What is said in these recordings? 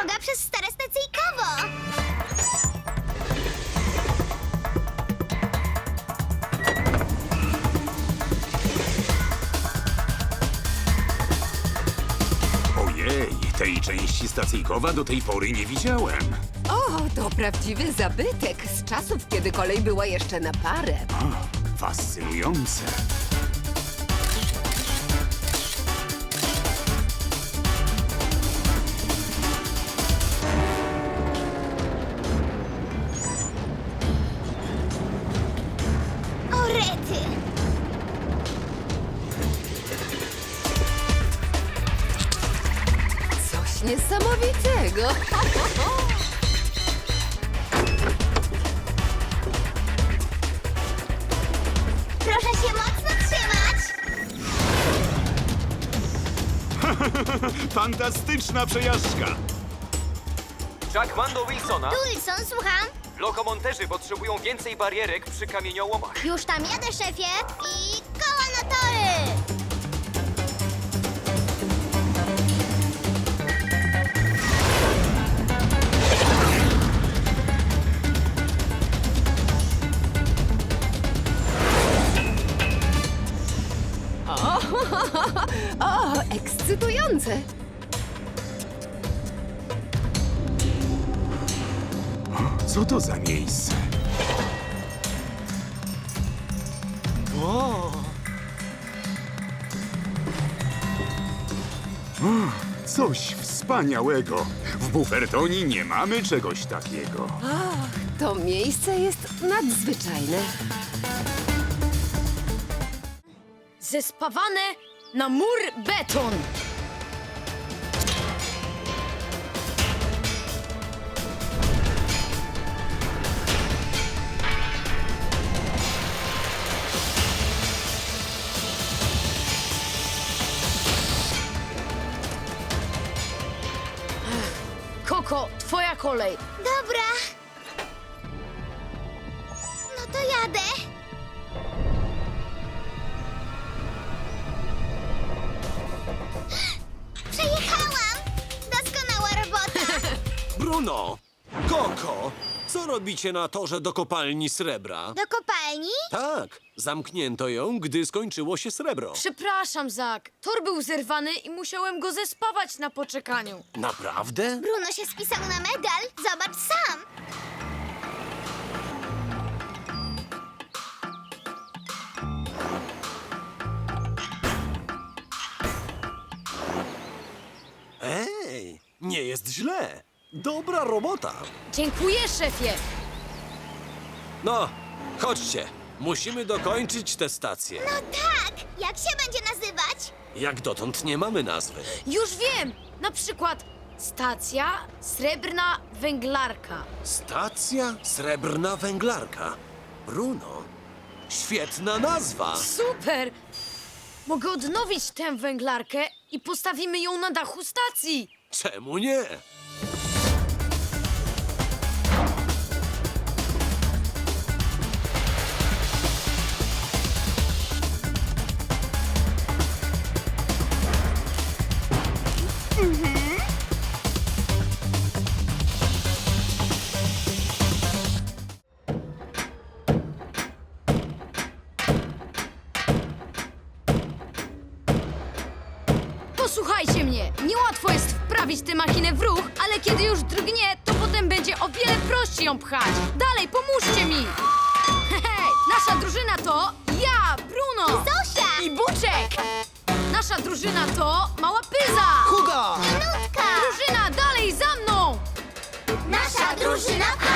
droga przez stare Stacyjkowo. Ojej, tej części stacyjkowa do tej pory nie widziałem. O, to prawdziwy zabytek z czasów, kiedy kolej była jeszcze na parę. A, fascynujące. Niesamowitego. Proszę się mocno trzymać. Fantastyczna przejażdżka. Jack Mando Wilsona. Tu Wilson, słucham. Lokomonterzy potrzebują więcej barierek przy kamieniołomach. Już tam jadę, szefie. I koła na tory. Ekscytujące. Co to za miejsce? O, coś wspaniałego. W Bufertoni nie mamy czegoś takiego. To miejsce jest nadzwyczajne. Zespawane na mur beton. Bruno! Koko! Co robicie na torze do kopalni srebra? Do kopalni? Tak, zamknięto ją, gdy skończyło się srebro. Przepraszam, Zak. Tor był zerwany i musiałem go zespawać na poczekaniu. Naprawdę? Bruno się spisał na medal. Zobacz sam. Ej, nie jest źle. Dobra robota. Dziękuję, szefie. No, chodźcie. Musimy dokończyć tę stację. No tak. Jak się będzie nazywać? Jak dotąd nie mamy nazwy. Już wiem. Na przykład stacja Srebrna Węglarka. Stacja Srebrna Węglarka. Bruno, świetna nazwa. Super! Mogę odnowić tę węglarkę i postawimy ją na dachu stacji. Czemu nie? Posłuchajcie mnie, niełatwo jest wprawić tę machinę w ruch, ale kiedy już drgnie, to potem będzie o wiele prościej ją pchać. Dalej, pomóżcie mi! Hej, nasza drużyna to ja, Bruno Zosia! i Buczek! Nasza drużyna to Mała Pyza! Huga! Nutka! Drużyna dalej za mną! Nasza drużyna H!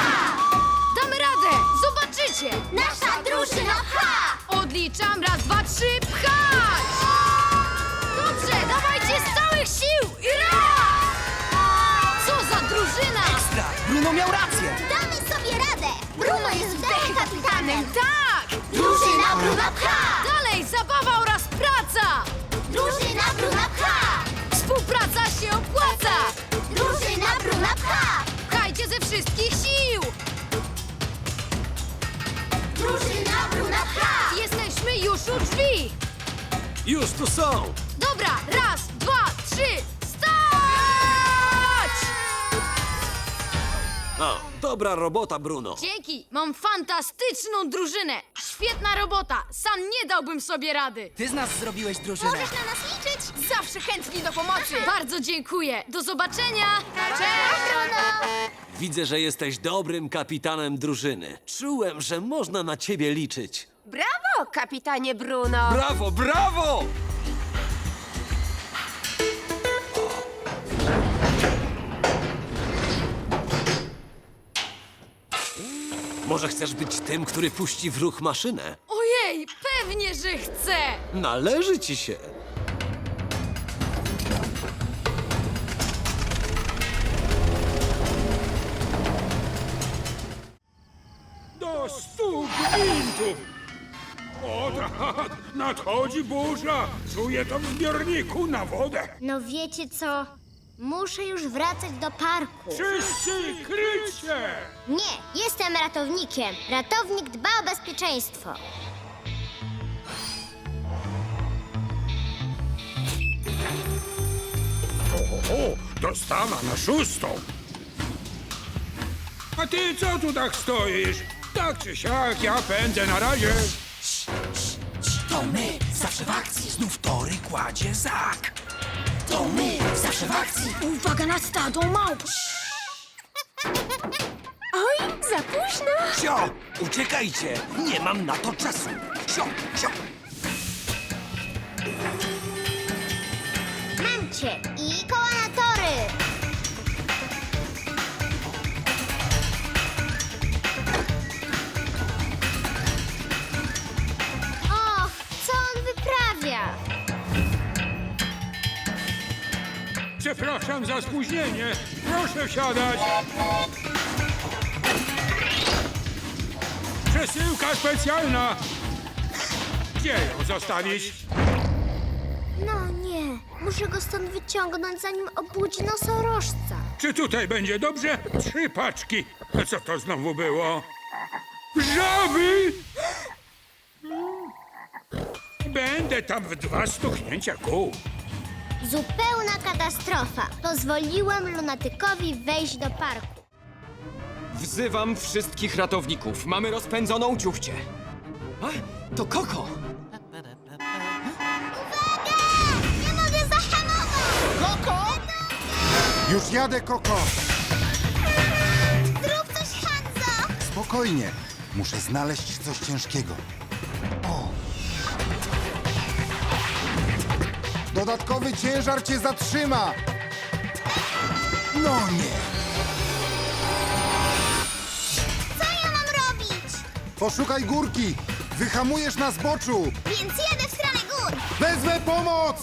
Damy radę, zobaczycie! Nasza drużyna H! Odliczam raz, dwa, trzy, Bruna H! Dalej, zabawa oraz praca! Drużyna Bruna H! Współpraca się opłaca! Drużyna Bruna H! Pchajcie ze wszystkich sił! Drużyna Bruna H! Jesteśmy już u drzwi! Już tu są! Dobra, raz, dwa, trzy, stać! A, dobra robota, Bruno. Dzięki! Mam fantastyczną drużynę! Świetna robota! Sam nie dałbym sobie rady! Ty z nas zrobiłeś drużynę. Możesz na nas liczyć. Zawsze chętni do pomocy! Bardzo dziękuję! Do zobaczenia! Cześć, Bruno. Widzę, że jesteś dobrym kapitanem drużyny. Czułem, że można na ciebie liczyć. Brawo, kapitanie Bruno! Brawo, brawo! Może chcesz być tym, który puści w ruch maszynę? Ojej, pewnie, że chcę! Należy ci się. Do stu gwintów! O tak, nadchodzi burza! Czuję to w zbiorniku na wodę! No wiecie co? Muszę już wracać do parku. Wszyscy kryć się! Nie, jestem ratownikiem. Ratownik dba o bezpieczeństwo. O, dostawa na szóstą! A ty co tu tak stoisz? Tak czy siak, ja pędzę na razie. To my, zawsze w akcji. Znów tory kładzie Zak. To my, zawsze w akcji. Uwaga na stado małp! Oj, za późno. Sio, uciekajcie. Nie mam na to czasu. Sio, sio. Mam cię. I Przepraszam za spóźnienie. Proszę wsiadać. Przesyłka specjalna. Gdzie ją zostawić? No nie, muszę go stąd wyciągnąć, zanim obudzi nosorożca. Czy tutaj będzie dobrze? Trzy paczki. A co to znowu było? Żaby! Będę tam w dwa stuknięcia kół. Zupełna katastrofa. Pozwoliłem lunatykowi wejść do parku. Wzywam wszystkich ratowników. Mamy rozpędzoną ciuchcię. A, to Koko! Nie mogę zahamować! Już jadę, Koko! Zrób coś, Hanzo! Spokojnie. Muszę znaleźć coś ciężkiego. O! Dodatkowy ciężar cię zatrzyma! No nie! Co ja mam robić? Poszukaj górki! Wyhamujesz na zboczu! Więc jedę w stronę gór. Wezmę pomoc!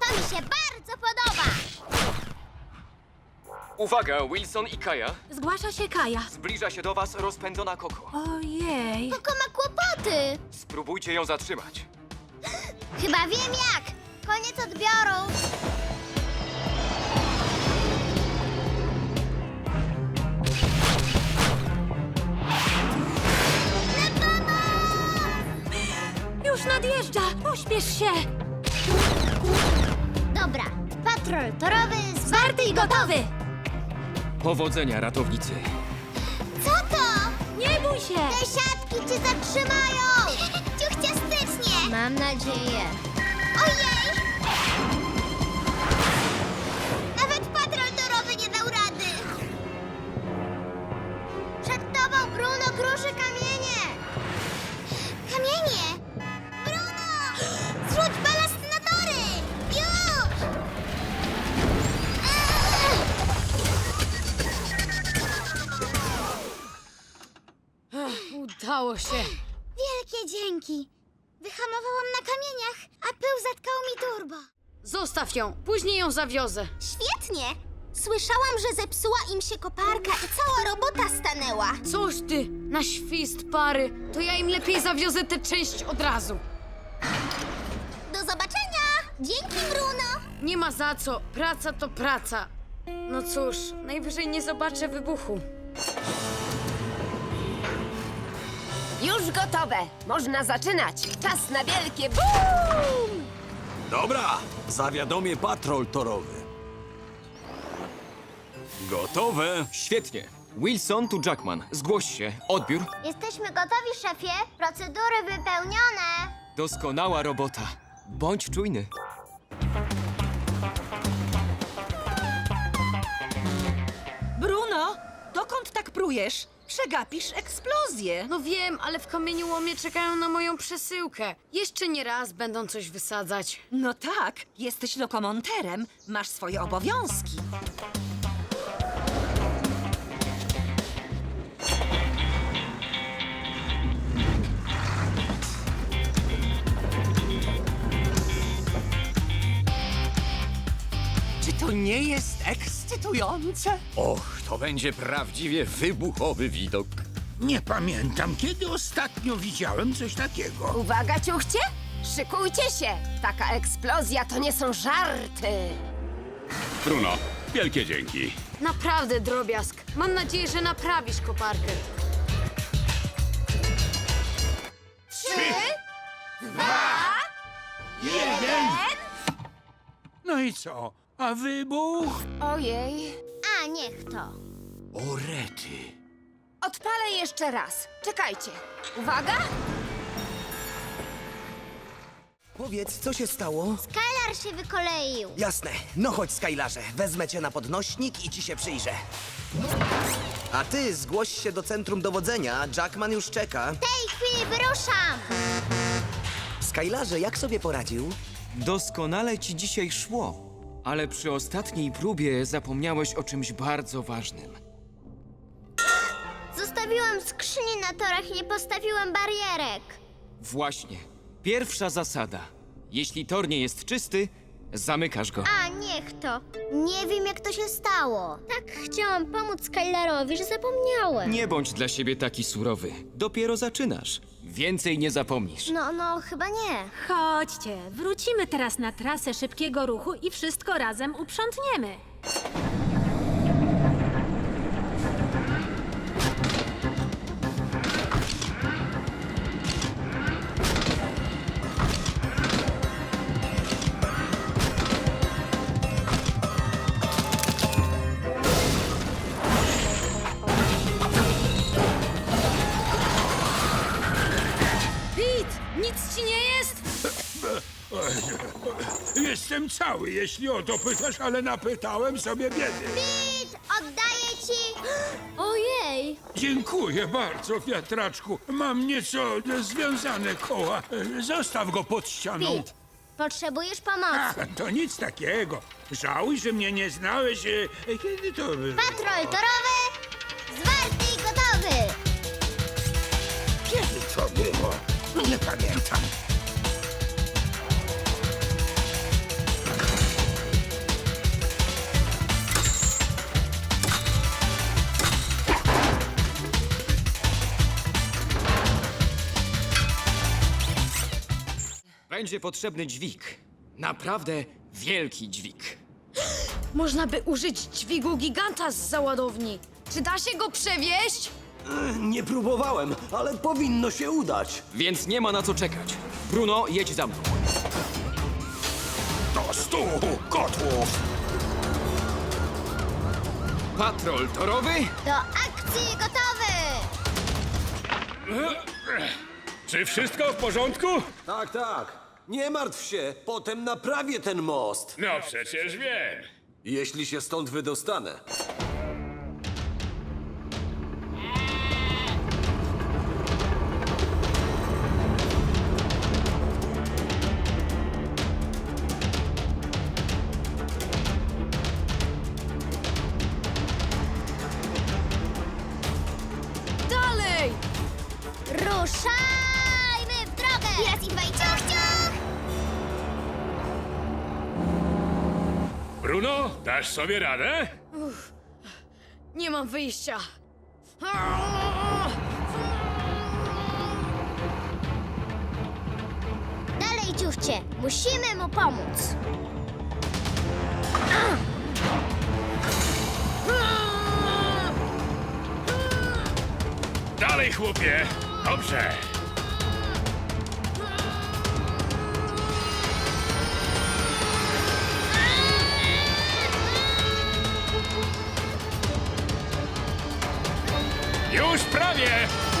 To mi się bardzo podoba. Uwaga, Wilson i Kaja. Zgłasza się Kaja. Zbliża się do was rozpędzona Koko. Ojej. Koko ma kłopoty. Spróbujcie ją zatrzymać. Chyba wiem jak. Koniec odbioru. Już nadjeżdża! Pośpiesz się! Dobra, patrol torowy Zwarty i gotowy! Powodzenia, ratownicy. Co to? Nie bój się! Te siatki cię zatrzymają! Ciuchciastycznie! Mam nadzieję. Ojej! Nawet patrol torowy nie dał rady! Przed tobą, Bruno, kruszy kamienie! Kamienie! Bruno! Zrzuć balast na tory! Już! Udało się! Wielkie dzięki! Wyhamowałam na kamieniach, a pył zatkał mi turbo. Zostaw ją, później ją zawiozę. Świetnie! Słyszałam, że zepsuła im się koparka i cała robota stanęła. Coś ty, na świst pary, to ja im lepiej zawiozę tę część od razu. Do zobaczenia! Dzięki, Bruno! Nie ma za co, praca to praca. No cóż, najwyżej nie zobaczę wybuchu. Już gotowe! Można zaczynać! Czas na wielkie BUM! Dobra, zawiadomię patrol torowy. Gotowe. Świetnie. Wilson tu Jackman. Zgłoś się. Odbiór. Jesteśmy gotowi, szefie. Procedury wypełnione. Doskonała robota. Bądź czujny. Bruno, dokąd tak prujesz? Przegapisz eksplozję. No wiem, ale w kamieniołomie czekają na moją przesyłkę. Jeszcze nie raz będą coś wysadzać. No tak, jesteś lokomonterem, masz swoje obowiązki. To nie jest ekscytujące? Och, to będzie prawdziwie wybuchowy widok. Nie pamiętam, kiedy ostatnio widziałem coś takiego. Uwaga, ciuchcie! Szykujcie się! Taka eksplozja to nie są żarty! Bruno, wielkie dzięki. Naprawdę, drobiazg. Mam nadzieję, że naprawisz koparkę. No i co? A wybuch? Ojej. A, niech to. O rety. Odpalę jeszcze raz. Czekajcie. Uwaga! Powiedz, co się stało? Skylar się wykoleił. Jasne. No chodź, Skylarze. Wezmę cię na podnośnik i ci się przyjrzę. A ty zgłoś się do centrum dowodzenia. Jackman już czeka. W tej chwili wyruszam. Skylarze, jak sobie poradził? Doskonale ci dzisiaj szło. Ale przy ostatniej próbie zapomniałeś o czymś bardzo ważnym. Zostawiłam skrzynię na torach i nie postawiłam barierek. Właśnie. Pierwsza zasada. Jeśli tor nie jest czysty, zamykasz go. A, niech to. Nie wiem, jak to się stało. Tak chciałam pomóc Skylarowi, że zapomniałem. Nie bądź dla siebie taki surowy. Dopiero zaczynasz. Więcej nie zapomnisz. No, no, chyba nie. Chodźcie, wrócimy teraz na trasę szybkiego ruchu i wszystko razem uprzątniemy. Jeśli o to pytasz, ale napytałem sobie biedy. Pit, oddaję ci. Ojej. Dziękuję bardzo, wiatraczku. Mam nieco związane koła. Zostaw go pod ścianą. Pit, potrzebujesz pomocy. To nic takiego. Żałuj, że mnie nie znałeś. e, Kiedy to było? Patrol torowy, zwarty i gotowy. Kiedy to było? Nie pamiętam. Będzie potrzebny dźwig. Naprawdę wielki dźwig. Można by użyć dźwigu giganta z załadowni. Czy da się go przewieźć? Nie próbowałem, ale powinno się udać. Więc nie ma na co czekać. Bruno, jedź za mną. Do stu kotłów. Patrol torowy? Do akcji gotowy. Czy wszystko w porządku? Tak, tak. Nie martw się, potem naprawię ten most. No przecież wiem. Jeśli się stąd wydostanę. Dasz sobie radę? Nie mam wyjścia. Dalej, ciuchcie. Musimy mu pomóc. Dalej, chłopie. Dobrze. Już prawie!